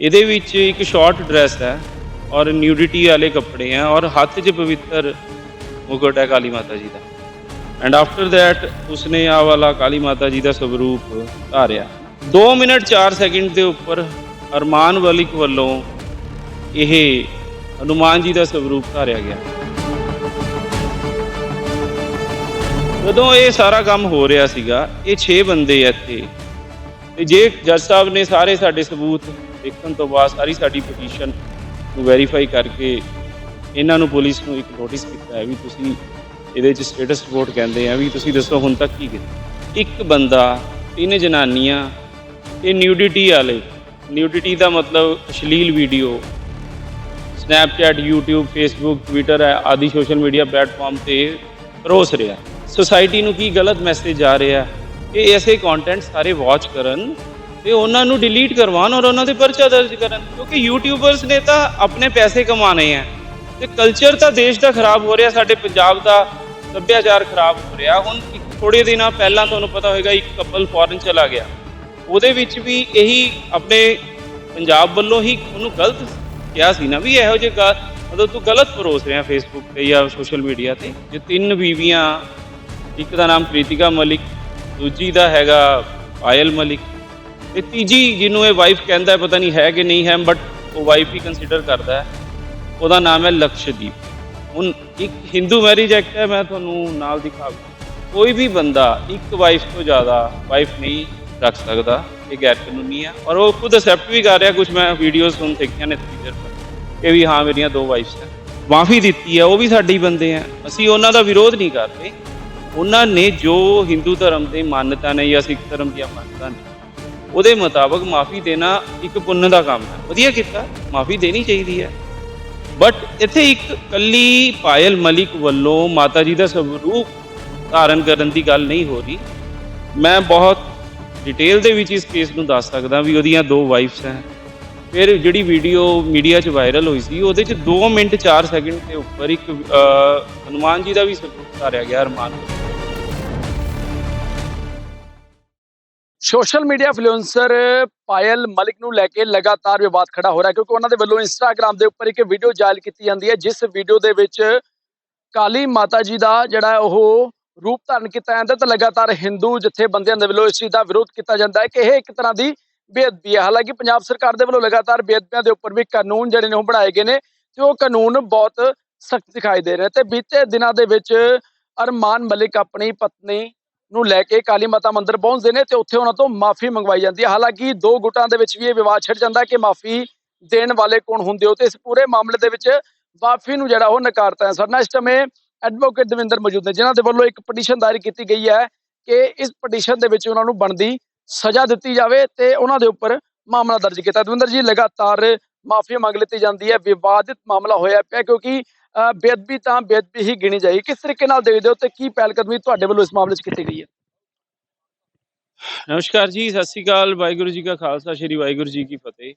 ਇਹਦੇ ਵਿੱਚ ਇੱਕ ਸ਼ਾਰਟ ਡਰੈਸ ਹੈ ਔਰ ਨਿਊਡਿਟੀ ਵਾਲੇ ਕੱਪੜੇ ਹੈ ਔਰ ਹੱਥ 'ਚ ਪਵਿੱਤਰ ਮੁਕਟ ਹੈ ਕਾਲੀ ਮਾਤਾ ਜੀ ਦਾ। ਐਂਡ ਆਫਟਰ ਥੈਟ ਉਸਨੇ ਆ ਵਾਲਾ ਕਾਲੀ ਮਾਤਾ ਜੀ ਦਾ ਸਵਰੂਪ ਧਾਰਿਆ। 2 ਮਿੰਟ 4 ਸੈਕਿੰਡ ਦੇ ਉੱਪਰ ਅਰਮਾਨ ਵਲਿਕ ਵੱਲੋਂ ਇਹ ਹਨੂਮਾਨ ਜੀ ਦਾ ਸਵਰੂਪ ਧਾਰਿਆ ਗਿਆ। ਜਦੋਂ ਇਹ ਸਾਰਾ ਕੰਮ ਹੋ ਰਿਹਾ ਸੀਗਾ, ਇਹ 6 ਬੰਦੇ ਆ ਇੱਥੇ। ਤੇ ਜੇ ਜੱਜ ਸਾਹਿਬ ਨੇ ਸਾਰੇ ਸਾਡੇ ਸਬੂਤ ਦੇਖਣ ਤੋਂ ਬਾਅਦ ਸਾਰੀ ਸਾਡੀ ਪਟੀਸ਼ਨ ਨੂੰ ਵੈਰੀਫਾਈ ਕਰਕੇ ਇਹਨਾਂ ਨੂੰ ਪੁਲਿਸ ਨੂੰ ਇੱਕ ਨੋਟਿਸ ਕੀਤਾ ਹੈ ਵੀ ਤੁਸੀਂ ਇਹਦੇ 'ਚ ਸਟੇਟਸ ਰਿਪੋਰਟ ਕਹਿੰਦੇ ਆ ਵੀ ਤੁਸੀਂ ਦੱਸੋ ਹੁਣ ਤੱਕ ਕੀ ਕੀਤਾ। ਇੱਕ ਬੰਦਾ, ਤਿੰਨ ਜਨਾਨੀਆਂ, ਇਹ ਨਿਊਡਿਟੀ ਵਾਲੇ ਨਿਊਡਿਟੀ ਦਾ ਮਤਲਬ ਅਸ਼ਲੀਲ video Snapchat YouTube, Facebook, Twitter ਹੈ, ਆਦਿ ਸੋਸ਼ਲ ਮੀਡੀਆ ਪਲੇਟਫਾਰਮ ਤੇ ਰੋਸ ਰਿਹਾ। ਸੋਸਾਇਟੀ ਨੂੰ ਕੀ ਗਲਤ ਮੈਸੇਜ ਆ ਰਿਹਾ ਇਹ ਐਸੇ ਕੰਟੈਂਟ ਸਾਰੇ ਵਾਚ ਕਰਨ ਤੇ ਉਹਨਾਂ ਨੂੰ ਡਿਲੀਟ ਕਰਵਾਉਣ ਔਰ ਉਹਨਾਂ 'ਤੇ ਪਰਚਾ ਦਰਜ ਕਰਨ। ਕਿਉਂਕਿ ਯੂਟਿਊਬਰਸ ਨੇ ਤਾਂ ਆਪਣੇ ਪੈਸੇ ਕਮਾਣੇ ਆ। ਤੇ ਕਲਚਰ ਤਾਂ ਦੇਸ਼ ਦਾ ਖਰਾਬ ਹੋ ਰਿਹਾ, ਸਾਡੇ ਪੰਜਾਬ ਦਾ ਸੱਭਿਆਚਾਰ ਖਰਾਬ ਹੋ ਰਿਹਾ। ਹੁਣ ਇੱਕ ਥੋੜੇ ਦਿਨਾਂ ਪਹਿਲਾਂ ਤੁਹਾਨੂੰ ਪਤਾ ਹੋਵੇਗਾ ਇੱਕ ਕਪਲ ਫੋਰਨ ਚਲਾ ਗਿਆ। ਉਹਦੇ ਵਿੱਚ ਵੀ ਇਹੀ ਆਪਣੇ ਪੰਜਾਬ ਵੱਲੋਂ ਹੀ ਉਹਨੂੰ ਗਲਤ ਕਿਹਾ ਸੀ ਨਾ ਵੀ ਇਹੋ ਜਿਹੇ ਗਾ- ਮਤਲਬ ਤੂੰ ਗਲਤ ਪਰੋਸ ਰਿਹਾ ਫੇਸਬੁੱਕ ਤੇ ਜਾਂ ਸੋਸ਼ਲ ਮੀਡੀਆ ਤੇ। ਜੇ ਤਿੰਨ ਬੀਵੀਆਂ, ਇੱਕ ਦਾ ਨਾਮ ਪ੍ਰੀਤਿਕਾ ਮਲਿਕ, ਦੂਜੀ ਦਾ ਹੈਗਾ ਪਾਇਲ ਮਲਿਕ ਤੇ ਤੀਜੀ ਜਿਹਨੂੰ ਇਹ ਵਾਈਫ ਕਹਿੰਦਾ ਪਤਾ ਨਹੀਂ ਹੈ ਕਿ ਨਹੀਂ ਹੈ ਬਟ ਉਹ ਵਾਈਫ ਹੀ ਕੰਸੀਡਰ ਕਰਦਾ ਹੈ। ਉਹਦਾ ਨਾਮ ਹੈ ਲਕਸ਼ਦੀਪ। ਹੁਣ ਇੱਕ ਹਿੰਦੂ ਮੈਰਿਜ ਐਕਟ ਹੈ, ਮੈਂ ਤੁਹਾਨੂੰ ਨਾਲ ਦਿਖਾ ਕੋਈ ਵੀ ਬੰਦਾ ਇੱਕ ਵਾਈਫ ਤੋਂ ਜ਼ਿਆਦਾ ਵਾਈਫ ਨਹੀਂ ਰੱਖ ਸਕਦਾ, ਇਹ ਗੈਰ ਕਾਨੂੰਨੀ ਹੈ। ਔਰ ਉਹ ਖੁਦ ਅਸੈਪਟ ਵੀ ਕਰ ਰਿਹਾ ਕੁਝ ਮੈਂ ਵੀਡੀਓਜ਼ ਤੁਹਾਨੂੰ ਦੇਖੀਆਂ ਨੇ ਟਵਿੱਟਰ ਪਰ ਕਿ ਵੀ ਹਾਂ, ਮੇਰੀਆਂ ਦੋ ਵਾਈਫਸ ਹੈ ਮਾਫੀ ਦਿੱਤੀ ਹੈ, ਉਹ ਵੀ ਸਾਡੇ ਹੀ ਬੰਦੇ ਆ ਅਸੀਂ ਉਹਨਾਂ ਦਾ ਵਿਰੋਧ ਨਹੀਂ ਕਰਦੇ ਉਹਨਾਂ ਨੇ ਜੋ ਹਿੰਦੂ ਧਰਮ ਦੇ ਮਾਨਤਾ ਨੇ ਜਾਂ ਸਿੱਖ ਧਰਮ ਦੀਆਂ ਮਾਨਤਾ ਨੇ ਉਹਦੇ ਮੁਤਾਬਕ ਮਾਫੀ ਦੇਣਾ ਇੱਕ ਪੁੰਨ ਦਾ ਕੰਮ ਹੈ। ਵਧੀਆ ਕੀਤਾ ਮਾਫੀ ਦੇਣੀ ਚਾਹੀਦੀ ਹੈ। ਬਟ ਇੱਥੇ ਇੱਕ ਕੱਲੀ ਪਾਇਲ ਮਲਿਕ ਵੱਲੋਂ ਮਾਤਾ ਜੀ ਦਾ ਸਵਰੂਪ ਧਾਰਨ ਕਰਨ ਦੀ ਗੱਲ ਨਹੀਂ ਹੋ ਰਹੀ। ਮੈਂ ਬਹੁਤ ਡਿਟੇਲ ਦੇ ਵਿੱਚ ਇਸ ਕੇਸ ਨੂੰ ਦੱਸ ਸਕਦਾ ਵੀ ਉਹਦੀਆਂ ਦੋ ਵਾਈਫਸ ਹੈ। ਫਿਰ ਜਿਹੜੀ ਵੀਡੀਓ ਮੀਡੀਆ 'ਚ ਵਾਇਰਲ ਹੋਈ ਸੀ ਉਹਦੇ 'ਚ 2 ਮਿੰਟ 4 ਸੈਕਿੰਡ ਦੇ ਉੱਪਰ ਇੱਕ ਅਹ, ਹਨੂਮਾਨ ਜੀ ਦਾ ਵੀ ਸਵਰੂਪ ਧਾਰਿਆ ਗਿਆ Armaan social media influencer Payal Malik ਨੂੰ ਲੈ ਕੇ ਲਗਾਤਾਰ ਵਿਵਾਦ ਖੜਾ ਹੋ ਰਿਹਾ ਕਿਉਂਕਿ ਉਹਨਾਂ ਦੇ ਵੱਲੋਂ ਇੰਸਟਾਗ੍ਰam ਦੇ ਉੱਪਰ ਇੱਕ ਵੀਡੀਓ ਜਾਰੀ ਕੀਤੀ ਜਾਂਦੀ ਹੈ, ਜਿਸ ਵੀਡੀਓ ਦੇ ਵਿੱਚ ਕਾਲੀ ਮਾਤਾ ਜੀ ਦਾ ਜਿਹੜਾ ਉਹ ਰੂਪ ਧਾਰਨ ਕੀਤਾ ਜਾਂਦਾ ਹੈ ਲਗਾਤਾਰ ਹਿੰਦੂ ਜਥੇਬੰਦੀਆਂ ਦੇ ਵੱਲੋਂ ਇਸ ਚੀਜ਼ ਦਾ ਵਿਰੋਧ ਕੀਤਾ ਜਾਂਦਾ ਹੈ ਕਿ ਇਹ ਇੱਕ ਤਰ੍ਹਾਂ ਦੀ ਬੇਅਦਬੀ ਹੈ। ਹਾਲਾਂਕਿ ਪੰਜਾਬ ਸਰਕਾਰ ਦੇ ਵੱਲੋਂ ਲਗਾਤਾਰ ਬੇਅਦਬੀਆਂ ਦੇ ਉੱਪਰ ਵੀ ਕਾਨੂੰਨ ਜਿਹੜੇ ਨੇ ਉਹ ਬਣਾਏ ਗਏ ਨੇ ਤੇ ਉਹ ਕਾਨੂੰਨ ਬਹੁਤ ਸਖਤ ਦਿਖਾਈ ਦੇ ਰਹੇ ਨੇ ਤੇ ਬੀਤੇ ਦਿਨਾਂ ਦੇ ਵਿੱਚ ਅਰਮਾਨ ਮਲਿਕ ਆਪਣੀ ਪਤਨੀ ਨੂੰ ਲੈ ਕੇ ਕਾਲੀ ਮਾਤਾ ਮੰਦਿਰ ਪਹੁੰਚਦੇ ਨੇ ਤੇ ਉੱਥੇ ਉਹਨਾਂ ਤੋਂ ਮਾਫੀ ਮੰਗਵਾਈ ਜਾਂਦੀ ਹੈ। ਹਾਲਾਂਕਿ ਦੋ ਗੁੱਟਾਂ ਦੇ ਵਿੱਚ ਵੀ ਇਹ ਵਿਵਾਦ ਛਿੜ ਜਾਂਦਾ ਕਿ ਮਾਫੀ ਦੇਣ ਵਾਲੇ ਕੌਣ ਹੁੰਦੇ ਹੋ ਤੇ ਇਸ ਪੂਰੇ ਮਾਮਲੇ ਦੇ ਵਿੱਚ ਮਾਫੀ ਨੂੰ ਜਿਹੜਾ ਉਹ ਨਕਾਰਤਾ ਹੈ। ਸਾਡੇ ਇਸ ਸਮੇਂ ਐਡਵੋਕੇਟ ਦਵਿੰਦਰ ਮੌਜੂਦ ਨੇ, ਜਿਨ੍ਹਾਂ ਦੇ ਵੱਲੋਂ ਇੱਕ ਪਟੀਸ਼ਨ ਦਾਇਰ ਕੀਤੀ ਗਈ ਹੈ ਕਿ ਇਸ ਪਟੀਸ਼ਨ ਦੇ ਵਿੱਚ ਉਹਨਾਂ ਨੂੰ ਬਣਦੀ ਸਜ਼ਾ ਦਿੱਤੀ ਜਾਵੇ ਤੇ ਉਹਨਾਂ ਦੇ ਉੱਪਰ ਮਾਮਲਾ ਦਰਜ ਕੀਤਾ। ਦਵਿੰਦਰ ਜੀ, ਲਗਾਤਾਰ ਮਾਫੀ ਮੰਗ ਲਿੱਤੀ ਜਾਂਦੀ ਹੈ। ਵਿਵਾਦਿਤ ਮਾਮਲਾ ਹੋਇਆ ਪਿਆ ਕਿਉਂਕਿ ਬੇਅਦਬੀ ਤਾਂ ਬੇਅਦਬੀ ਹੀ ਗਿਣੀ ਜਾਏਗੀ ਕਿਸ ਤਰੀਕੇ ਨਾਲ ਦੇਖਦੇ ਹੋ ਤੇ ਕੀ ਪਹਿਲਕਦਮੀ ਤੁਹਾਡੇ ਵੱਲੋਂ ਇਸ ਮਾਮਲੇ 'ਚ ਕੀਤੀ ਗਈ ਹੈ? ਨਮਸਕਾਰ ਜੀ, ਸਤਿ ਸ਼੍ਰੀ ਅਕਾਲ। ਵਾਹਿਗੁਰੂ ਜੀ ਕਾ ਖਾਲਸਾ, ਸ੍ਰੀ ਵਾਹਿਗੁਰੂ ਜੀ ਕੀ ਫਤਿਹ।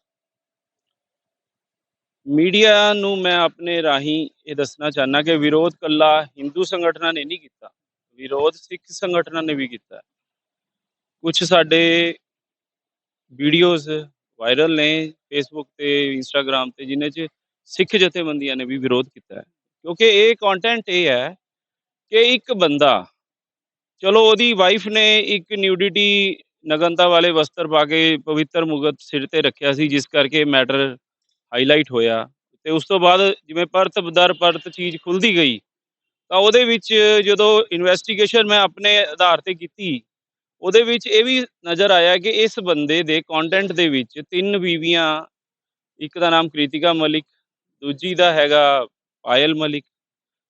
ਮੀਡੀਆ ਨੂੰ ਮੈਂ ਆਪਣੇ ਰਾਹੀਂ ਇਹ ਦੱਸਣਾ ਚਾਹਨਾ ਕਿ ਵਿਰੋਧ ਕੱਲਾ ਹਿੰਦੂ ਸੰਗਠਨਾਂ ਨੇ ਨਹੀਂ ਕੀਤਾ। ਵਿਰੋਧ ਸਿੱਖ ਸੰਗਠਨਾਂ ਨੇ ਵੀ ਕੀਤਾ। ਕੁਝ ਸਾਡੇ ਵੀਡੀਓਜ਼ ਵਾਇਰਲ ਨੇ ਫੇਸਬੁੱਕ ਤੇ ਇੰਸਟਾਗ੍ਰam ਤੇ ਜਿਨ੍ਹਾਂ 'ਚ ਸਿੱਖ ਜਥੇਬੰਦੀਆਂ ਨੇ ਵੀ ਵਿਰੋਧ ਕੀਤਾ ਹੈ। ਕਿਉਂਕਿ ਇਹ ਕੰਟੈਂਟ ਇਹ ਹੈ ਕਿ ਇੱਕ ਬੰਦਾ, ਚਲੋ ਉਹਦੀ ਵਾਈਫ ਨੇ ਇੱਕ ਨਿਊਡਿਟੀ ਨਗਨਤਾ ਵਾਲੇ ਵਸਤਰ ਪਾ ਕੇ ਪਵਿੱਤਰ ਮੁਗਤ ਸਿਰ ਤੇ ਰੱਖਿਆ ਸੀ, ਜਿਸ ਕਰਕੇ ਮੈਟਰ ਹਾਈਲਾਈਟ ਹੋਇਆ। ਤੇ ਉਸ ਤੋਂ ਬਾਅਦ ਜਿਵੇਂ ਪਰਤ ਦਰ ਪਰਤ ਚੀਜ਼ ਖੁੱਲਦੀ ਗਈ, ਤਾਂ ਉਹਦੇ ਵਿੱਚ ਜਦੋਂ ਇਨਵੈਸਟੀਗੇਸ਼ਨ ਮੈਂ ਆਪਣੇ ਆਧਾਰ ਤੇ ਕੀਤੀ, ਉਹਦੇ ਵਿੱਚ ਇਹ ਵੀ ਨਜ਼ਰ ਆਇਆ ਕਿ ਇਸ ਬੰਦੇ ਦੇ ਕੰਟੈਂਟ ਦੇ ਵਿੱਚ ਤਿੰਨ ਬੀਵੀਆਂ, ਇੱਕ ਦਾ ਨਾਮ ਕ੍ਰਿਤਿਕਾ ਮਲਿਕ ਦੂਜੀ ਦਾ ਹੈਗਾ ਪਾਇਲ ਮਲਿਕ।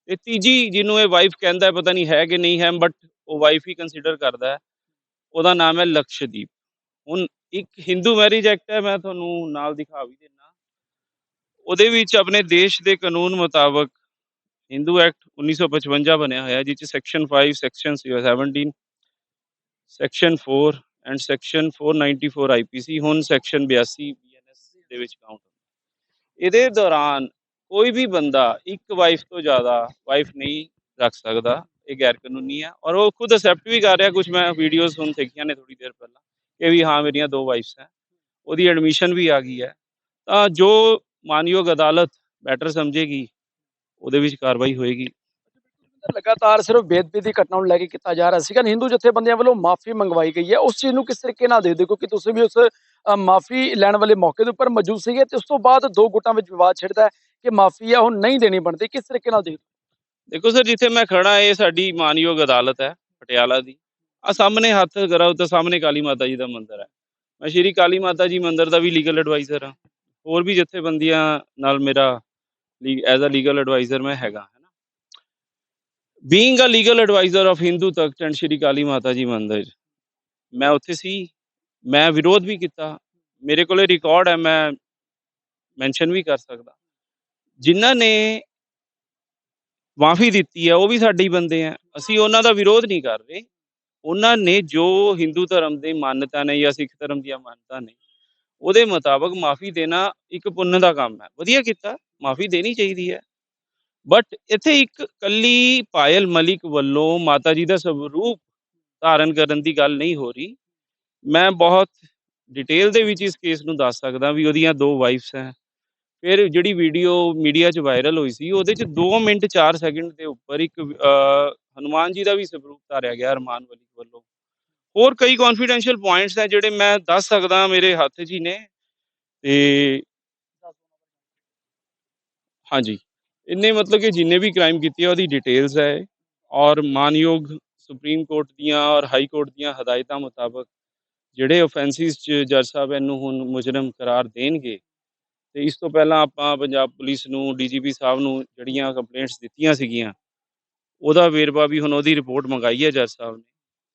ਤੇ ਤੀਜੀ ਜਿਹਨੂੰ ਇਹ ਵਾਈਫ ਕਹਿੰਦਾ, ਪਤਾ ਨਹੀਂ ਹੈ ਕਿ ਨਹੀਂ ਹੈ ਬਟ ਉਹ ਵਾਈਫ ਹੀ ਕੰਸੀਡਰ ਕਰਦਾ ਹੈ, ਉਹਦਾ ਨਾਮ ਹੈ ਲਕਸ਼ਦੀਪ। ਹੁਣ ਇੱਕ ਹਿੰਦੂ ਮੈਰਿਜ ਐਕਟ ਹੈ, ਮੈਂ ਤੁਹਾਨੂੰ ਨਾਲ ਦਿਖਾ ਵੀ ਦਿੰਨਾ। ਉਹਦੇ ਵਿੱਚ ਆਪਣੇ ਦੇਸ਼ ਦੇ ਕਾਨੂੰਨ ਮੁਤਾਬਕ ਹਿੰਦੂ ਐਕਟ 1955 ਬਣਿਆ ਹੋਇਆ ਜਿਸ ਚ section 5 section 17 section 4 and section 494 IPC ਹੁਣ ਸੈਕਸ਼ਨ 82 ਬੀਐਨਐਸ ਦੇ ਵਿੱਚ ਕਾਊਂਟ ਇਹਦੇ ਦੌਰਾਨ ਕੋਈ ਵੀ ਬੰਦਾ ਇੱਕ ਵਾਈਫ ਤੋਂ ਜ਼ਿਆਦਾ ਵਾਈਫ ਨਹੀਂ ਰੱਖ ਸਕਦਾ, ਇਹ ਗੈਰ ਕਾਨੂੰਨੀ ਹੈ ਔਰ ਉਹ ਖੁਦ ਅਸੈਪਟ ਵੀ ਕਰ ਰਿਹਾ ਕੁਝ ਮੈਂ ਵੀਡੀਓਜ਼ ਹੁਣ ਦੇਖੀਆਂ ਨੇ ਥੋੜੀ ਦੇਰ ਪਹਿਲਾਂ ਕਿ ਵੀ ਹਾਂ, ਮੇਰੀਆਂ ਦੋ ਵਾਈਫਸ ਹੈ, ਉਹਦੀ ਐਡਮਿਸ਼ਨ ਵੀ ਆ ਗਈ ਹੈ। ਤਾਂ ਜੋ ਮਾਨਯੋਗ ਅਦਾਲਤ ਬੈਟਰ ਸਮਝੇਗੀ, ਉਹਦੇ ਵਿੱਚ ਕਾਰਵਾਈ ਹੋਏਗੀ। ਲਗਾਤਾਰ ਸਿਰਫ ਬੇਦਬੀ ਦੀ ਘਟਨਾ ਨੂੰ ਲੈ ਕੇ ਕੀਤਾ ਜਾ ਰਿਹਾ ਸੀਗਾ। ਹਿੰਦੂ ਜਥੇਬੰਦੀਆਂ ਵੱਲੋਂ ਮਾਫੀ ਮੰਗਵਾਈ ਗਈ ਹੈ। ਉਸ ਚੀਜ਼ ਨੂੰ ਕਿਸ ਤਰੀਕੇ ਨਾਲ ਦੇਖਦੇ ਕਿਉਂਕਿ ਤੁਸੀਂ ਵੀ ਉਸ ਮਾਫੀ ਲੈਣ ਵਾਲੇ ਮੌਕੇ ਦੇ ਉੱਪਰ ਮੌਜੂਦ ਸੀਗੇ। ਤੇ ਉਸ ਤੋਂ ਬਾਅਦ ਦੋ ਗੁੱਟਾਂ ਵਿੱਚ ਵਿਵਾਦ ਛਿੜਦਾ ਕਿ ਮਾਫੀ ਆ, ਉਹ ਨਹੀਂ ਦੇਣੀ ਬਣਦੀ। ਕਿਸ ਤਰੀਕੇ ਨਾਲ ਦੇਖਦੇ ਦੇਖੋ ਸਰ, ਜਿੱਥੇ ਮੈਂ ਖੜਾ ਇਹ ਸਾਡੀ ਮਾਨਯੋਗ ਅਦਾਲਤ ਹੈ, ਪਟਿਆਲਾ ਦੀ। ਆ ਸਾਹਮਣੇ ਹੱਥ ਕਰਾਓ ਤਾਂ ਸਾਹਮਣੇ ਕਾਲੀ ਮਾਤਾ ਜੀ ਦਾ ਮੰਦਿਰ ਹੈ। ਮੈਂ ਸ਼੍ਰੀ ਕਾਲੀ ਮਾਤਾ ਜੀ ਮੰਦਿਰ ਦਾ ਵੀ ਲੀਗਲ ਐਡਵਾਈਜ਼ਰ ਹਾਂ। ਹੋਰ ਵੀ ਜਥੇਬੰਦੀਆਂ ਨਾਲ ਮੇਰਾ ਐਜ਼ ਅ ਲੀਗਲ ਐਡਵਾਈਜ਼ਰ ਮੈਂ ਹੈਗਾ। Being a legal adviser of Hindu Takht and Shri Kali Mata ji Mandir ਮੈਂ ਉੱਥੇ ਸੀ ਮੈਂ ਵਿਰੋਧ ਵੀ ਕੀਤਾ ਮੇਰੇ ਕੋਲੇ ਰਿਕਾਰਡ ਹੈ ਮੈਂ ਮੈਂਸ਼ਨ ਵੀ ਕਰ ਸਕਦਾ ਜਿਨ੍ਹਾਂ ਨੇ ਮਾਫੀ ਦਿੱਤੀ ਹੈ ਉਹ ਵੀ ਸਾਡੇ ਹੀ ਬੰਦੇ ਆ ਅਸੀਂ ਉਹਨਾਂ ਦਾ ਵਿਰੋਧ ਨਹੀਂ ਕਰ ਰਹੇ ਉਹਨਾਂ ਨੇ ਜੋ ਹਿੰਦੂ ਧਰਮ ਦੇ ਮਾਨਤਾ ਨੇ ਜਾਂ ਸਿੱਖ ਧਰਮ ਦੀਆਂ ਮਾਨਤਾ ਨੇ ਉਹਦੇ ਮੁਤਾਬਕ ਮਾਫੀ ਦੇਣਾ ਇੱਕ ਪੁੰਨ ਦਾ ਕੰਮ ਹੈ ਵਧੀਆ ਕੀਤਾ ਮਾਫੀ ਦੇਣੀ ਚਾਹੀਦੀ ਹੈ ਬਟ ਇੱਥੇ ਇੱਕ ਕੱਲੀ ਪਾਇਲ ਮਲਿਕ ਵੱਲੋਂ ਮਾਤਾ ਜੀ ਦਾ ਸਵਰੂਪ ਧਾਰਨ ਕਰਨ ਦੀ ਗੱਲ ਨਹੀਂ ਹੋ ਰਹੀ। ਮੈਂ ਬਹੁਤ ਡਿਟੇਲ ਦੇ ਵਿੱਚ ਇਸ ਕੇਸ ਨੂੰ ਦੱਸ ਸਕਦਾ ਵੀ ਉਹਦੀਆਂ ਦੋ ਵਾਈਫਸ ਹੈ। ਫਿਰ ਜਿਹੜੀ ਵੀਡੀਓ ਮੀਡੀਆ 'ਚ ਵਾਇਰਲ ਹੋਈ ਸੀ ਉਹਦੇ 'ਚ 2 ਮਿੰਟ 4 ਸੈਕਿੰਡ ਦੇ ਉੱਪਰ ਇੱਕ ਅਹ, ਹਨੂਮਾਨ ਜੀ ਦਾ ਵੀ ਸਵਰੂਪ ਧਾਰਿਆ ਗਿਆ ਅਰਮਾਨ ਵਲੀ ਵੱਲੋਂ। ਹੋਰ ਕਈ ਕੌਨਫੀਡੈਂਸ਼ੀਅਲ ਪੁਆਇੰਟਸ ਹੈ ਜਿਹੜੇ ਮੈਂ ਦੱਸ ਸਕਦਾ ਮੇਰੇ ਹੱਥ 'ਚ ਹੀ ਨੇ। ਤੇ ਹਾਂਜੀ। ਇਹਨੇ ਮਤਲਬ ਕਿ ਜਿੰਨੇ ਵੀ ਕ੍ਰਾਈਮ ਕੀਤੇ ਆ, ਉਹਦੀ ਡਿਟੇਲਸ ਹੈ ਔਰ ਮਾਨਯੋਗ ਸੁਪਰੀਮ ਕੋਰਟ ਦੀਆਂ ਔਰ ਹਾਈ ਕੋਰਟ ਦੀਆਂ ਹਦਾਇਤਾਂ ਮੁਤਾਬਕ ਜਿਹੜੇ ਆਫੈਂਸਿਸ 'ਚ ਜੱਜ ਸਾਹਿਬ ਇਹਨੂੰ ਹੁਣ ਮੁਜਰਮ ਕਰਾਰ ਦੇਣਗੇ, ਤੇ ਇਸ ਤੋਂ ਪਹਿਲਾਂ ਆਪਾਂ ਪੰਜਾਬ ਪੁਲਿਸ ਨੂੰ, ਡੀਜੀਪੀ ਸਾਹਿਬ ਨੂੰ ਜਿਹੜੀਆਂ ਕੰਪਲੇਂਟਸ ਦਿੱਤੀਆਂ ਸੀਗੀਆਂ, ਉਹਦਾ ਵੇਰਵਾ ਵੀ ਹੁਣ ਉਹਦੀ ਰਿਪੋਰਟ ਮੰਗਾਈ ਹੈ ਜੱਜ ਸਾਹਿਬ ਨੇ,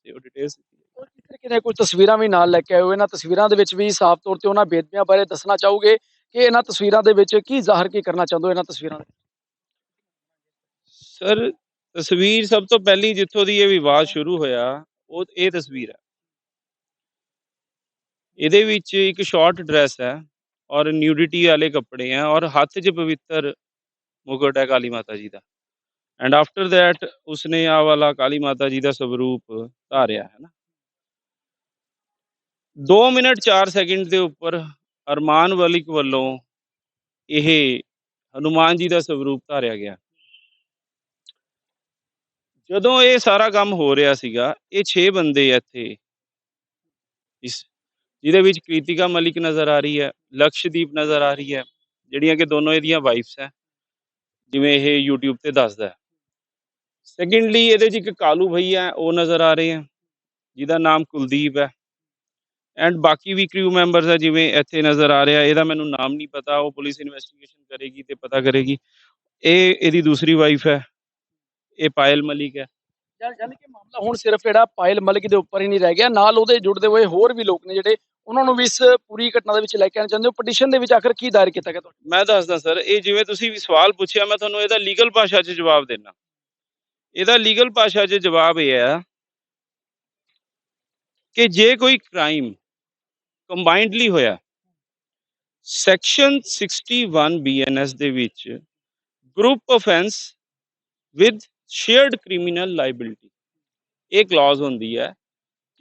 ਤੇ ਉਹ ਡਿਟੇਲਸ ਔਰ ਕਿਸ ਤਰੀਕੇ ਦੀਆਂ ਕੁਝ ਤਸਵੀਰਾਂ ਵੀ ਨਾਲ ਲੈ ਕੇ ਆਏ ਹੋ? ਇਹਨਾਂ ਤਸਵੀਰਾਂ ਦੇ ਵਿੱਚ ਵੀ ਸਾਫ਼ ਤੌਰ ਤੇ ਉਹਨਾਂ ਬੇਦਬੀਆਂ ਬਾਰੇ ਦੱਸਣਾ ਚਾਹੋਗੇ ਕਿ ਇਹਨਾਂ ਤਸਵੀਰਾਂ ਦੇ ਵਿੱਚ ਕੀ ਜ਼ਾਹਰ ਕੀ ਕਰਨਾ ਚਾਹੁੰਦੇ ਹੋ ਇਹਨਾਂ ਤਸਵੀਰਾਂ ਦੇ ਸਰ, ਤਸਵੀਰ ਸਭ ਤੋਂ ਪਹਿਲੀ ਜਿੱਥੋਂ ਦੀ ਇਹ ਵਿਵਾਦ ਸ਼ੁਰੂ ਹੋਇਆ, ਉਹ ਇਹ ਤਸਵੀਰ ਹੈ। ਇਹਦੇ ਵਿੱਚ ਇੱਕ ਸ਼ਾਰਟ ਡਰੈਸ ਹੈ ਔਰ ਨਿਊਡਿਟੀ ਵਾਲੇ ਕੱਪੜੇ ਹੈ ਔਰ ਹੱਥ 'ਚ ਪਵਿੱਤਰ ਮੁਕਟ ਹੈ ਕਾਲੀ ਮਾਤਾ ਜੀ ਦਾ। ਐਂਡ ਆਫਟਰ ਥੈਟ ਉਸਨੇ ਆ ਵਾਲਾ ਕਾਲੀ ਮਾਤਾ ਜੀ ਦਾ ਸਵਰੂਪ ਧਾਰਿਆ ਹੈ ਨਾ। 2 ਮਿੰਟ 4 ਸੈਕਿੰਡ ਦੇ ਉੱਪਰ ਅਰਮਾਨ ਵਲਿਕ ਵੱਲੋਂ ਇਹ ਹਨੂਮਾਨ ਜੀ ਦਾ ਸਵਰੂਪ ਧਾਰਿਆ ਗਿਆ। ਜਦੋਂ ਇਹ ਸਾਰਾ ਕੰਮ ਹੋ ਰਿਹਾ ਸੀਗਾ, ਇਹ 6 ਬੰਦੇ ਇੱਥੇ। ਇਸ, ਜਿਹਦੇ ਵਿੱਚ ਕ੍ਰਿਤਿਕਾ ਮਲਿਕ ਨਜ਼ਰ ਆ ਰਹੀ ਹੈ, ਲਕਸ਼ਦੀਪ ਨਜ਼ਰ ਆ ਰਹੀ ਹੈ, ਜਿਹੜੀਆਂ ਕਿ ਦੋਨੋਂ ਇਹਦੀਆਂ ਵਾਈਫਸ ਹੈ, ਜਿਵੇਂ ਇਹ YouTube ਤੇ ਦੱਸਦਾ ਸੈਕਿੰਡਲੀ ਇਹਦੇ 'ਚ ਇੱਕ ਕਾਲੂ ਭਈਆ ਹੈ, ਉਹ ਨਜ਼ਰ ਆ ਰਹੇ ਹੈ, ਜਿਹਦਾ ਨਾਮ ਕੁਲਦੀਪ ਹੈ। ਐਂਡ ਬਾਕੀ ਵੀ ਕ੍ਰਿਊ ਮੈਂਬਰਸ ਹੈ, ਜਿਵੇਂ ਇੱਥੇ ਨਜ਼ਰ ਆ ਰਿਹਾ, ਇਹਦਾ ਮੈਨੂੰ ਨਾਮ ਨਹੀਂ ਪਤਾ, ਉਹ ਪੁਲਿਸ ਇਨਵੈਸਟੀਗੇਸ਼ਨ ਕਰੇਗੀ ਤੇ ਪਤਾ ਕਰੇਗੀ। ਇਹ, ਇਹਦੀ ਦੂਸਰੀ ਵਾਈਫ ਹੈ। ਇਹ ਪਾਇਲ ਮਲਿਕ ਹੈ। ਯਾਨੀ ਕਿ ਮਾਮਲਾ ਹੁਣ ਸਿਰਫ ਜਿਹੜਾ ਪਾਇਲ ਮਲਿਕ ਦੇ ਉੱਪਰ ਹੀ ਨਹੀਂ ਰਹਿ ਗਿਆ ਨਾਲ ਉਹਦੇ ਜੁੜਦੇ ਹੋਏ ਹੋਰ ਵੀ ਲੋਕ ਨੇ ਜਿਹੜੇ ਉਹਨਾਂ ਨੂੰ ਵੀ ਇਸ ਪੂਰੀ ਘਟਨਾ ਦੇ ਵਿੱਚ ਲੈ ਕੇ ਆਉਣਾ ਚਾਹੁੰਦੇ ਹੋ। ਪਟੀਸ਼ਨ ਦੇ ਵਿੱਚ ਆਖਰ ਕੀ ਦਾਇਰ ਕੀਤਾ ਗਿਆ ਤੁਹਾਡਾ? ਮੈਂ ਦੱਸਦਾ ਸਰ ਇਹ ਜਿਵੇਂ ਤੁਸੀਂ ਵੀ ਸਵਾਲ ਪੁੱਛਿਆ ਮੈਂ ਤੁਹਾਨੂੰ ਇਹਦਾ ਲੀਗਲ ਭਾਸ਼ਾ 'ਚ ਜਵਾਬ ਦੇਣਾ ਇਹਦਾ ਲੀਗਲ ਭਾਸ਼ਾ 'ਚ ਜਵਾਬ ਇਹ ਹੈ ਕਿ ਜੇ ਕੋਈ ਕ੍ਰਾਈਮ ਕੰਬਾਈਨਡਲੀ ਹੋਇਆ ਸੈਕਸ਼ਨ 61 ਬੀਐਨਐਸ ਦੇ ਵਿੱਚ group offence with shared criminal liability ਇਹ ਕਲੌਜ਼ ਹੁੰਦੀ ਹੈ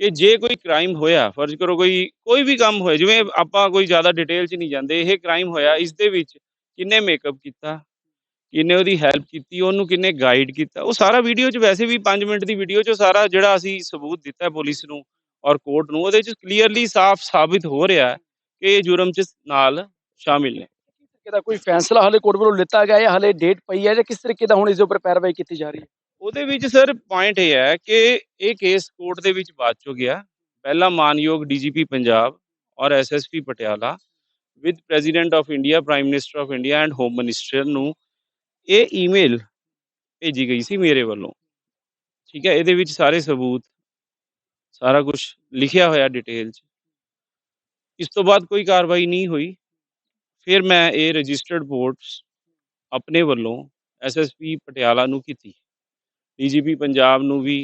ਕਿ ਜੇ ਕੋਈ ਕ੍ਰਾਈਮ ਹੋਇਆ, ਫਰਜ਼ ਕਰੋ ਕੋਈ ਕੋਈ ਵੀ ਕੰਮ ਹੋਇਆ, ਜਿਵੇਂ ਆਪਾਂ ਕੋਈ ਜ਼ਿਆਦਾ ਡਿਟੇਲ 'ਚ ਨਹੀਂ ਜਾਂਦੇ, ਇਹ ਕ੍ਰਾਈਮ ਹੋਇਆ, ਇਸ ਦੇ ਵਿੱਚ ਕਿੰਨੇ ਮੇਕਅਪ ਕੀਤਾ, ਕਿੰਨੇ ਉਹਦੀ ਹੈਲਪ ਕੀਤੀ, ਉਹਨੂੰ ਕਿੰਨੇ ਗਾਈਡ ਕੀਤਾ, ਉਹ ਸਾਰਾ ਵੀਡੀਓ 'ਚ ਵੈਸੇ ਵੀ 5 ਮਿੰਟ ਦੀ ਵੀਡੀਓ 'ਚ ਸਾਰਾ ਜਿਹੜਾ ਅਸੀਂ ਸਬੂਤ ਦਿੱਤਾ ਪੁਲਿਸ ਨੂੰ ਔਰ ਕੋਰਟ ਨੂੰ, ਉਹਦੇ 'ਚ ਕਲੀਅਰਲੀ ਸਾਫ਼ ਸਾਬਿਤ ਹੋ ਰਿਹਾ ਕਿ ਇਹ ਜੁਰਮ 'ਚ ਨਾਲ ਸ਼ਾਮਿਲ ਨੇ। ਤਰੀਕੇ ਦਾ ਕੋਈ ਫੈਸਲਾ ਹਲੇ ਕੋਰਟ ਵੱਲੋਂ ਲਿੱਤਾ ਗਿਆ ਹੈ, ਹਲੇ ਡੇਟ ਪਈ ਹੈ ਜਾਂ ਕਿਸ ਤਰੀਕੇ ਦਾ ਹੁਣ ਇਸ ਦੇ ਉੱਪਰ ਪੈਰਵਾਈ ਕੀਤੀ ਜਾ ਰਹੀ ਹੈ? ਉਹਦੇ ਵਿੱਚ ਸਰ ਪੁਆਇੰਟ ਇਹ ਹੈ ਕਿ ਇਹ ਕੇਸ ਕੋਰਟ ਦੇ ਵਿੱਚ ਬਾਅਦ ਚੋਂ ਗਿਆ। ਪਹਿਲਾ ਮਾਨਯੋਗ ਡੀਜੀਪੀ ਪੰਜਾਬ ਔਰ SSP Patiala with president of India prime minister of India and home minister ਨੂੰ ਇਹ ਈਮੇਲ ਭੇਜੀ ਗਈ ਸੀ ਮੇਰੇ ਵੱਲੋਂ। ਠੀਕ ਹੈ, ਇਹਦੇ ਵਿੱਚ ਸਾਰੇ ਸਬੂਤ, ਸਾਰਾ ਕੁਝ ਲਿਖਿਆ ਹੋਇਆ ਡਿਟੇਲ 'ਚ। ਇਸ ਤੋਂ ਬਾਅਦ ਕੋਈ ਕਾਰਵਾਈ ਨਹੀਂ ਹੋਈ। ਫਿਰ ਮੈਂ ਇਹ ਰਜਿਸਟਰਡ ਰਿਪੋਰਟਸ ਆਪਣੇ ਵੱਲੋਂ ਐਸਐਸਪੀ ਪਟਿਆਲਾ ਨੂੰ ਕੀਤੀ। ਡੀਜੀਪੀ ਪੰਜਾਬ ਨੂੰ ਵੀ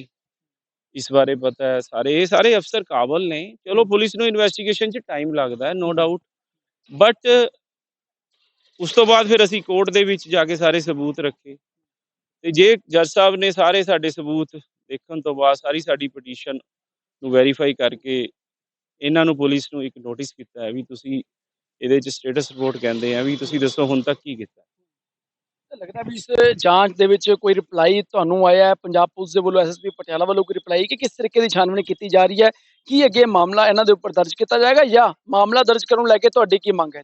ਇਸ ਬਾਰੇ ਪਤਾ ਹੈ ਸਾਰੇ, ਇਹ ਸਾਰੇ ਅਫਸਰ ਕਾਬਲ ਨੇ। ਚਲੋ ਪੁਲਿਸ ਨੂੰ ਇਨਵੈਸਟੀਗੇਸ਼ਨ 'ਚ ਟਾਈਮ ਲੱਗਦਾ ਹੈ ਨੋ ਡਾਊਟ ਬਟ ਉਸ ਤੋਂ ਬਾਅਦ ਫਿਰ ਅਸੀਂ ਕੋਰਟ ਦੇ ਵਿੱਚ ਜਾ ਕੇ ਸਾਰੇ ਸਬੂਤ ਰੱਖੇ। ਤੇ ਜੇ ਜੱਜ ਸਾਹਿਬ ਨੇ ਸਾਰੇ ਸਾਡੇ ਸਬੂਤ ਦੇਖਣ ਤੋਂ ਬਾਅਦ ਸਾਰੀ ਸਾਡੀ ਪਟੀਸ਼ਨ ਨੂੰ ਵੈਰੀਫਾਈ ਕਰਕੇ ਇਹਨਾਂ ਨੂੰ ਪੁਲਿਸ ਨੂੰ ਇੱਕ ਨੋਟਿਸ ਕੀਤਾ ਹੈ ਵੀ ਤੁਸੀਂ ਇਹਦੇ 'ਚ ਸਟੇਟਸ ਰਿਪੋਰਟ ਕਹਿੰਦੇ ਆ ਵੀ ਤੁਸੀਂ ਦੱਸੋ ਹੁਣ ਤੱਕ ਕੀ ਕੀਤਾ। ਲੱਗਦਾ ਵੀ ਇਸ ਜਾਂਚ ਦੇ ਵਿੱਚ ਕੋਈ ਰਿਪਲਾਈ ਤੁਹਾਨੂੰ ਆਇਆ ਹੈ ਪੰਜਾਬ ਪੁਲਿਸ ਦੇ ਵੱਲੋਂ ਐਸਐਸਪੀ ਪਟਿਆਲਾ ਵੱਲੋਂ ਕੋਈ ਰਿਪਲਾਈ ਕਿ ਕਿਸ ਤਰੀਕੇ ਦੀ ਛਾਨਬੀਣ ਕੀਤੀ ਜਾ ਰਹੀ ਹੈ ਕੀ ਅੱਗੇ ਮਾਮਲਾ ਇਹਨਾਂ ਦੇ ਉੱਪਰ ਦਰਜ ਕੀਤਾ ਜਾਏਗਾ ਜਾਂ ਮਾਮਲਾ ਦਰਜ ਕਰਨ ਲੈ ਕੇ ਤੁਹਾਡੀ ਕੀ ਮੰਗ ਹੈ?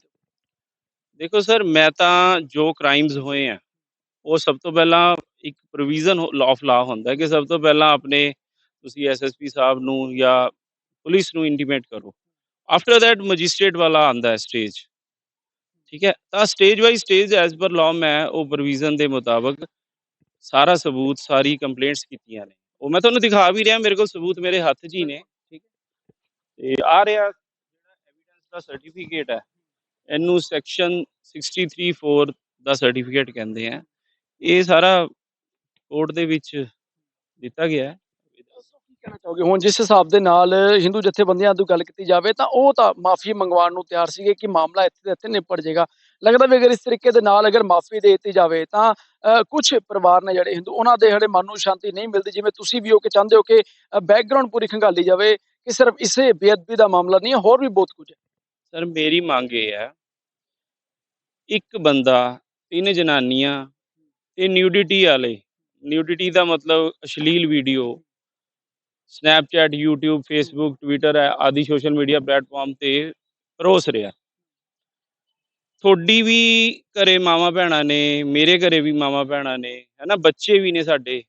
ਦੇਖੋ ਸਰ ਮੈਂ ਤਾਂ ਜੋ ਕ੍ਰਾਈਮਸ ਹੋਏ ਆ ਉਹ ਸਭ ਤੋਂ ਪਹਿਲਾਂ ਇੱਕ ਪ੍ਰੋਵੀਜ਼ਨ ਆਫ ਲਾ ਹੁੰਦਾ ਕਿ ਸਭ ਤੋਂ ਪਹਿਲਾਂ ਆਪਣੇ ਤੁਸੀਂ ਐਸਐਸਪੀ ਸਾਹਿਬ ਨੂੰ ਜਾਂ ਪੁਲਿਸ ਨੂੰ ਇੰਟੀਮੇਟ ਕਰੋ। ਆਫਟਰ ਦੈਟ ਮੈਜਿਸਟ੍ਰੇਟ ਵਾਲਾ ਆਂਦਾ ਹੈ ਸਟੇਜ ਠੀਕ ਹੈ? ਤਾਂ stage wise stage as per law ਮੈਂ ਉਹ ਪ੍ਰੋਵੀਜ਼ਨ ਦੇ ਮੁਤਾਬਕ ਸਾਰਾ ਸਬੂਤ, ਸਾਰੀ ਕੰਪਲੇਂਟਸ ਕੀਤੀਆਂ ਨੇ। ਉਹ ਮੈਂ ਤੁਹਾਨੂੰ ਦਿਖਾ ਵੀ ਰਿਹਾ, ਮੇਰੇ ਕੋਲ ਸਬੂਤ ਮੇਰੇ ਹੱਥ 'ਚ ਹੀ ਨੇ। ਠੀਕ ਹੈ? ਤੇ ਆ ਰਿਹਾ ਜਿਹੜਾ ਐਵੀਡੈਂਸ ਦਾ ਸਰਟੀਫਿਕੇਟ ਹੈ। ਇਹਨੂੰ ਸੈਕਸ਼ਨ 634 ਦਾ ਸਰਟੀਫਿਕੇਟ ਕਹਿੰਦੇ ਆ। ਇਹ ਸਾਰਾ ਕੋਰਟ ਦੇ ਵਿੱਚ ਦਿੱਤਾ ਗਿਆ ਹੈ। ਕਹਿਣਾ ਚਾਹੋਗੇ? ਹੁਣ ਜਿਸ ਹਿਸਾਬ ਦੇ ਨਾਲ ਹਿੰਦੂ ਜਥੇਬੰਦੀਆਂ ਤੋਂ ਗੱਲ ਕੀਤੀ ਜਾਵੇ ਤਾਂ ਉਹ ਤਾਂ ਮਾਫੀ ਮੰਗਵਾਉਣ ਨੂੰ ਤਿਆਰ ਸੀਗੇ ਕਿ ਮਾਮਲਾ ਇੱਥੇ ਦੇ ਇੱਥੇ ਨਿਪਟ ਜਾਏਗਾ। ਲੱਗਦਾ ਵੀ ਅਗਰ ਇਸ ਤਰੀਕੇ ਦੇ ਨਾਲ ਅਗਰ ਮਾਫੀ ਦੇ ਦਿੱਤੀ ਜਾਵੇ ਤਾਂ ਕੁਝ ਪਰਿਵਾਰ ਨੇ ਜਿਹੜੇ ਹਿੰਦੂ ਉਹਨਾਂ ਦੇ ਜਿਹੜੇ ਮਨ ਨੂੰ ਸ਼ਾਂਤੀ ਨਹੀਂ ਮਿਲਦੀ, ਜਿਵੇਂ ਤੁਸੀਂ ਵੀ ਹੋ ਕੇ ਚਾਹੁੰਦੇ ਹੋ ਕਿ ਬੈਕਗ੍ਰਾਉਂਡ ਪੂਰੀ ਖੰਗਾਲੀ ਜਾਵੇ ਕਿ ਸਿਰਫ ਇਸੇ ਬੇਅਦਬੀ ਦਾ ਮਾਮਲਾ ਨਹੀਂ ਹੈ, ਹੋਰ ਵੀ ਬਹੁਤ ਕੁਝ ਹੈ। ਸਰ, ਮੇਰੀ ਮੰਗ ਇਹ ਹੈ, ਇੱਕ ਬੰਦਾ, ਤਿੰਨ ਜਨਾਨੀਆਂ ਤੇ ਨਿਊਡਿਟੀ ਵਾਲੇ ਨਿਊਡਿਟੀ ਦਾ ਮਤਲਬ ਅਸ਼ਲੀਲ video Snapchat YouTube, Facebook, Twitter ਆਦਿ ਸੋਸ਼ਲ ਮੀਡੀਆ ਪਲੇਟਫਾਰਮ ਤੇ ਪਰੋਸ ਰਿਹਾ। ਤੁਹਾਡੀ ਵੀ ਘਰੇ ਮਾਵਾ ਭੈਣਾਂ ਨੇ, ਮੇਰੇ ਘਰੇ ਵੀ ਮਾਵਾ ਭੈਣਾਂ ਨੇ, ਹੈਨਾ, ਬੱਚੇ ਵੀ ਨੇ ਸਾਡੇ।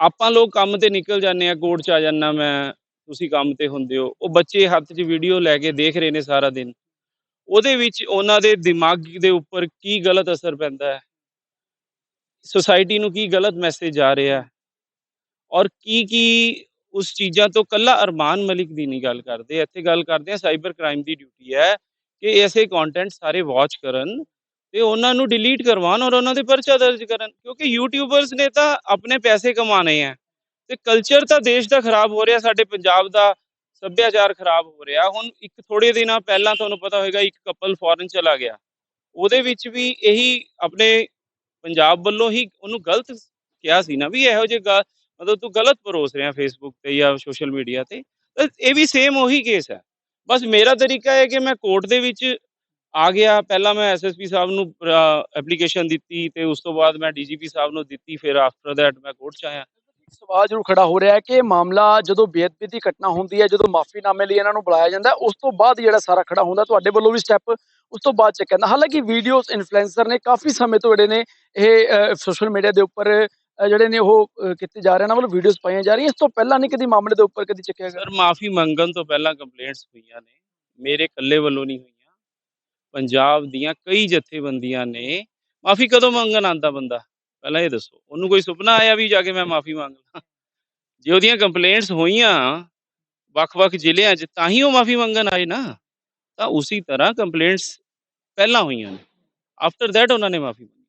ਆਪਾਂ ਲੋਕ ਕੰਮ ਤੇ ਨਿਕਲ ਜਾਂਦੇ ਆ ਕੋਰਟ ਚ ਆ ਜਾਨਾ ਮੈਂ, ਤੁਸੀਂ ਕੰਮ ਤੇ ਹੁੰਦੇ ਹੋ। ਉਹ ਬੱਚੇ ਹੱਥ 'ਚ ਵੀਡੀਓ ਲੈ ਕੇ ਦੇਖ ਰਹੇ ਨੇ ਸਾਰਾ ਦਿਨ। ਉਹਦੇ ਵਿੱਚ ਉਹਨਾਂ ਦੇ ਦਿਮਾਗ ਦੇ ਉੱਪਰ ਕੀ ਗਲਤ ਅਸਰ ਪੈਂਦਾ ਹੈ? ਸੋਸਾਇਟੀ ਨੂੰ ਕੀ ਗਲਤ ਮੈਸੇਜ ਆ ਰਿਹਾ ਹੈ? ਔਰ ਕੀ ਕੀ ਉਸ ਚੀਜ਼ਾਂ ਤੋਂ ਕੱਲਾ ਅਰਮਾਨ ਮਲਿਕ ਦੀ ਨਹੀਂ ਗੱਲ ਕਰਦੇ, ਇੱਥੇ ਗੱਲ ਕਰਦੇ ਆ ਸਾਈਬਰ ਕ੍ਰਾਈਮ ਦੀ ਡਿਊਟੀ ਹੈ ਕਿ ਐਸੇ ਕੰਟੈਂਟ ਸਾਰੇ ਵਾਚ ਕਰਨ ਤੇ ਉਹਨਾਂ ਨੂੰ ਡਿਲੀਟ ਕਰਵਾਉਣ ਔਰ ਉਹਨਾਂ ਦੇ ਪਰਚਾ ਦਰਜ ਕਰਨ, ਕਿਉਂਕਿ ਯੂਟਿਊਬਰਸ ਨੇ ਤਾਂ ਆਪਣੇ ਪੈਸੇ ਕਮਾਣੇ ਆ ਤੇ ਕਲਚਰ ਤਾਂ ਦੇਸ਼ ਦਾ ਖਰਾਬ ਹੋ ਰਿਹਾ, ਸਾਡੇ ਪੰਜਾਬ ਦਾ ਸੱਭਿਆਚਾਰ ਖਰਾਬ ਹੋ ਰਿਹਾ। ਹੁਣ ਇੱਕ ਥੋੜੇ ਦਿਨਾਂ ਪਹਿਲਾਂ ਤੁਹਾਨੂੰ ਪਤਾ ਹੋਵੇਗਾ ਇੱਕ ਕਪਲ ਫੋਰਨ ਚਲਾ ਗਿਆ। ਉਹਦੇ ਵਿੱਚ ਵੀ ਇਹੀ ਆਪਣੇ ਪੰਜਾਬ ਵੱਲੋਂ ਹੀ ਉਹਨੂੰ ਗਲਤ ਕਿਹਾ ਸੀ ਨਾ ਵੀ ਇਹੋ ਜਿਹੇ ਮਤਲਬ ਤੂੰ ਗਲਤ ਪਰੋਸ ਰਿਹਾ ਫੇਸਬੁੱਕ ਤੇ ਜਾਂ ਸੋਸ਼ਲ ਮੀਡੀਆ ਤੇ ਇਹ ਵੀ ਸੇਮ ਉਹੀ ਕੇਸ ਹੈ। ਬਸ ਮੇਰਾ ਤਰੀਕਾ ਹੈ ਕਿ ਮੈਂ ਕੋਰਟ ਦੇ ਵਿੱਚ ਆ ਗਿਆ, ਪਹਿਲਾਂ ਮੈਂ ਐਸਐਸਪੀ ਸਾਹਿਬ ਨੂੰ ਐਪਲੀਕੇਸ਼ਨ ਦਿੱਤੀ ਤੇ ਉਸ ਤੋਂ ਬਾਅਦ ਮੈਂ ਡੀਜੀਪੀ ਸਾਹਿਬ ਨੂੰ ਦਿੱਤੀ, ਫਿਰ ਆਫਟਰ ਦੈਟ ਮੈਂ ਕੋਰਟ ਚ ਆਇਆ। ਸਵਾਲ ਜ਼ਰੂਰ ਖੜਾ ਹੋ ਰਿਹਾ ਹੈ ਕਿ ਮਾਮਲਾ ਜਦੋਂ ਬੇਅਦਬੀ ਦੀ ਘਟਨਾ ਹੁੰਦੀ ਹੈ, ਜਦੋਂ ਮਾਫੀਨਾਮੇ ਲਈ ਇਹਨਾਂ ਨੂੰ ਬੁਲਾਇਆ ਜਾਂਦਾ ਉਸ ਤੋਂ ਬਾਅਦ ਜਿਹੜਾ ਸਾਰਾ ਖੜਾ ਹੁੰਦਾ, ਤੁਹਾਡੇ ਵੱਲੋਂ ਵੀ ਸਟੈਪ ਉਸ ਤੋਂ ਬਾਅਦ ਚੱਕਿਆ ਜਾਂਦਾ ਹਾਲਾਂਕਿ ਵੀਡੀਓਜ਼ ਇਨਫਲੂਐਂਸਰ ਨੇ ਕਾਫੀ ਸਮੇਂ ਤੋਂ ਜਿਹੜੇ ਨੇ ਇਹ ਸੋਸ਼ਲ ਮੀਡੀਆ ਦੇ ਉੱਪਰ ਜਿਹੜੇ ਨੇ ਉਹ ਕੀਤੇ ਜਾ ਰਹੇ ਨੇ ਵੱਲੋਂ ਵੀਡੀਓਜ਼ ਪਾਈਆਂ ਜਾ ਰਹੀਆਂ। ਇਸ ਤੋਂ ਪਹਿਲਾਂ ਨਹੀਂ ਕਦੀ ਮਾਮਲੇ ਦੇ ਉੱਪਰ ਕਦੀ ਚੱਕਿਆ ਗਿਆ? ਸਰ, ਮਾਫੀ ਮੰਗਣ ਤੋਂ ਪਹਿਲਾਂ ਕੰਪਲੇਂਟਸ ਹੋਈਆਂ ਨੇ। ਮੇਰੇ ਇਕੱਲੇ ਵੱਲੋਂ ਨਹੀਂ ਹੋਈਆਂ। ਪੰਜਾਬ ਦੀਆਂ ਕਈ ਜਥੇਬੰਦੀਆਂ ਨੇ ਮਾਫੀ ਕਦੋਂ ਮੰਗਣ ਆਂਦਾ ਬੰਦਾ? ਪਹਿਲਾਂ ਇਹ ਦੱਸੋ। ਉਹਨੂੰ ਕੋਈ ਸੁਪਨਾ ਆਇਆ ਵੀ ਜਾ ਕੇ ਮੈਂ ਮਾਫੀ ਮੰਗ ਲਾਂ? ਜੇ ਉਹਦੀਆਂ ਕੰਪਲੇਂਟਸ ਹੋਈਆਂ ਵੱਖ-ਵੱਖ ਜ਼ਿਲ੍ਹਿਆਂ 'ਚ, ਤਾਂ ਹੀ ਉਹ ਮਾਫੀ ਮੰਗਣ ਆਏ ਨਾ। ਤਾਂ ਉਸੇ ਤਰ੍ਹਾਂ ਕੰਪਲੇਂਟਸ ਪਹਿਲਾਂ ਹੋਈਆਂ ਨੇ। ਆਫਟਰ ਦੈਟ ਉਹਨਾਂ ਨੇ ਮਾਫੀ ਮੰਗੀ।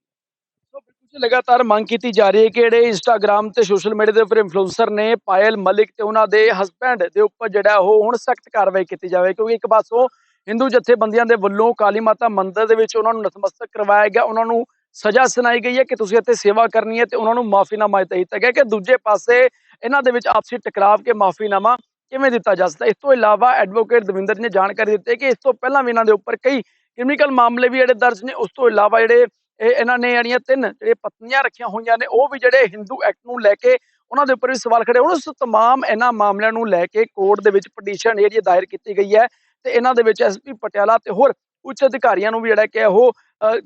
ਲਗਾਤਾਰ ਮੰਗ ਕੀਤੀ ਜਾ ਰਹੀ ਹੈ ਕਿ ਜਿਹੜੇ ਇੰਸਟਾਗ੍ਰam ਤੇ ਸੋਸ਼ਲ ਮੀਡੀਆ ਦੇ ਉੱਪਰ ਇਨਫਲੂਐਂਸਰ ਨੇ ਪਾਇਲ ਮਲਿਕ ਤੇ ਉਹਨਾਂ ਦੇ ਹਸਬੈਂਡ ਦੇ ਉੱਪਰ ਜਿਹੜਾ ਉਹ ਹੁਣ ਸਖਤ ਕਾਰਵਾਈ ਕੀਤੀ ਜਾਵੇ, ਕਿਉਂਕਿ ਇੱਕ ਪਾਸੋਂ ਹਿੰਦੂ ਜਥੇਬੰਦੀਆਂ ਦੇ ਵੱਲੋਂ ਕਾਲੀ ਮਾਤਾ ਮੰਦਿਰ ਦੇ ਵਿੱਚ ਉਹਨਾਂ ਨੂੰ ਨਤਮਸਤਕ ਕਰਵਾਇਆ ਗਿਆ, ਉਹਨਾਂ ਨੂੰ ਸਜ਼ਾ ਸੁਣਾਈ ਗਈ ਹੈ ਕਿ ਤੁਸੀਂ ਇੱਥੇ ਸੇਵਾ ਕਰਨੀ ਹੈ ਤੇ ਉਹਨਾਂ ਨੂੰ ਮਾਫੀਨਾਮਾ ਦਿੱਤਾ ਦਿੱਤਾ ਗਿਆ ਕਿ ਦੂਜੇ ਪਾਸੇ ਇਹਨਾਂ ਦੇ ਵਿੱਚ ਆਪਸੀ ਟਕਰਾਵ ਕੇ ਮਾਫੀਨਾਮਾ ਕਿਵੇਂ ਦਿੱਤਾ ਜਾ ਸਕਦਾ ਇਸ ਤੋਂ ਇਲਾਵਾ ਐਡਵੋਕੇਟ ਦਵਿੰਦਰ ਨੇ ਜਾਣਕਾਰੀ ਦਿੱਤੀ ਹੈ ਕਿ ਇਸ ਤੋਂ ਪਹਿਲਾਂ ਵੀ ਇਹਨਾਂ ਦੇ ਉੱਪਰ ਕਈ ਕ੍ਰਿਮੀਨਲ ਮਾਮਲੇ ਵੀ ਜਿਹੜੇ ਦਰਜ ਨੇ, ਉਸ ਤੋਂ ਇਲਾਵਾ ਜਿਹੜੇ ਇਹ ਇਹਨਾਂ ਨੇ ਜਿਹੜੀਆਂ ਤਿੰਨ ਜਿਹੜੇ ਪਤਨੀਆਂ ਰੱਖੀਆਂ ਹੋਈਆਂ ਨੇ, ਉਹ ਵੀ ਜਿਹੜੇ ਹਿੰਦੂ ਐਕਟ ਨੂੰ ਲੈ ਕੇ ਉਹਨਾਂ ਦੇ ਉੱਪਰ ਵੀ ਸਵਾਲ ਖੜੇ ਹੋਣ ਉਸ ਤਮਾਮ ਇਹਨਾਂ ਮਾਮਲਿਆਂ ਨੂੰ ਲੈ ਕੇ ਕੋਰਟ ਦੇ ਵਿੱਚ ਪਟੀਸ਼ਨ ਜਿਹੜੀ ਦਾਇਰ ਕੀਤੀ ਗਈ ਹੈ ਤੇ ਇਹਨਾਂ ਦੇ ਵਿੱਚ ਐਸਪੀ ਪਟਿਆਲਾ ਤੇ ਹੋਰ ਉੱਚ ਅਧਿਕਾਰੀਆਂ ਨੂੰ ਵੀ ਜਿਹੜਾ ਕਿ ਉਹ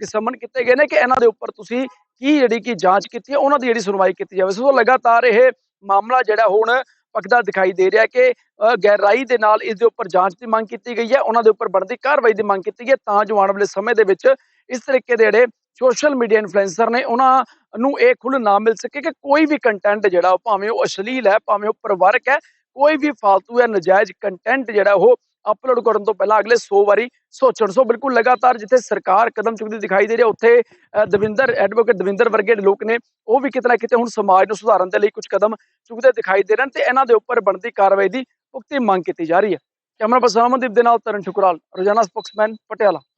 ਸਮਨ ਕੀਤੇ ਗਏ ਨੇ ਕਿ ਇਹਨਾਂ ਦੇ ਉੱਪਰ ਤੁਸੀਂ ਕੀ ਜਿਹੜੀ ਕਿ ਜਾਂਚ ਕੀਤੀ ਹੈ, ਉਹਨਾਂ ਦੀ ਜਿਹੜੀ ਸੁਣਵਾਈ ਕੀਤੀ ਜਾਵੇ। ਸੋ ਲਗਾਤਾਰ ਇਹ ਮਾਮਲਾ ਜਿਹੜਾ ਹੁਣ ਪੱਕਦਾ ਦਿਖਾਈ ਦੇ ਰਿਹਾ ਕਿ ਗਹਿਰਾਈ ਦੇ ਨਾਲ ਇਸ ਦੇ ਉੱਪਰ ਜਾਂਚ ਦੀ ਮੰਗ ਕੀਤੀ ਗਈ ਹੈ, ਉਹਨਾਂ ਦੇ ਉੱਪਰ ਬਣਦੀ ਕਾਰਵਾਈ ਦੀ ਮੰਗ ਕੀਤੀ ਗਈ ਹੈ ਤਾਂ ਜੋ ਆਉਣ ਵਾਲੇ ਸਮੇਂ ਦੇ ਵਿੱਚ ਇਸ ਤਰੀਕੇ ਦੇ ਜਿਹੜੇ ਸੋਸ਼ਲ ਮੀਡੀਆ ਇਨਫਲੂਐਂਸਰ ਨੇ ਉਹਨਾਂ ਨੂੰ ਇਹ ਖੁੱਲ ਨਾ ਮਿਲ ਸਕੇ ਕਿ ਕੋਈ ਵੀ ਕੰਟੈਂਟ ਜਿਹੜਾ ਭਾਵੇਂ ਉਹ ਅਸ਼ਲੀਲ ਹੈ, ਭਾਵੇਂ ਉਹ ਪਰਿਵਾਰਕ ਹੈ, ਕੋਈ ਵੀ ਫालतू ਹੈ ਨਜਾਇਜ਼ ਕੰਟੈਂਟ ਜਿਹੜਾ ਉਹ ਅਪਲੋਡ ਕਰਨ ਤੋਂ ਪਹਿਲਾਂ ਅਗਲੇ 100 ਵਾਰੀ ਸੋਚਣ। ਸੋ ਬਿਲਕੁਲ ਲਗਾਤਾਰ ਜਿੱਥੇ ਸਰਕਾਰ ਕਦਮ ਚੁੱਕਦੀ ਦਿਖਾਈ ਦੇ ਰਹੀ ਹੈ, ਉੱਥੇ ਦਵਿੰਦਰ ਐਡਵੋਕੇਟ ਦਵਿੰਦਰ ਵਰਗੇ ਲੋਕ ਨੇ, ਉਹ ਵੀ ਕਿਤੇ ਨਾ ਕਿਤੇ ਹੁਣ ਸਮਾਜ ਨੂੰ ਸੁਧਾਰਨ ਦੇ ਲਈ ਕੁਝ ਕਦਮ ਚੁੱਕਦੇ ਦਿਖਾਈ ਦੇ ਰਹੇ ਨੇ ਤੇ ਇਹਨਾਂ ਦੇ ਉੱਪਰ ਬਣਦੀ ਕਾਰਵਾਈ ਦੀ ਪੁਖਤੀ ਮੰਗ ਕੀਤੀ ਜਾ ਰਹੀ ਹੈ। ਕੈਮਰਾ ਪਰਸਨ ਅਮਨਦੀਪ ਦੇ ਨਾਲ ਤਰਨ ਠੁਕਰਾਲ, ਰੋਜ਼ਾਨਾ ਸਪੋਕਸਮੈਨ, ਪਟਿਆਲਾ।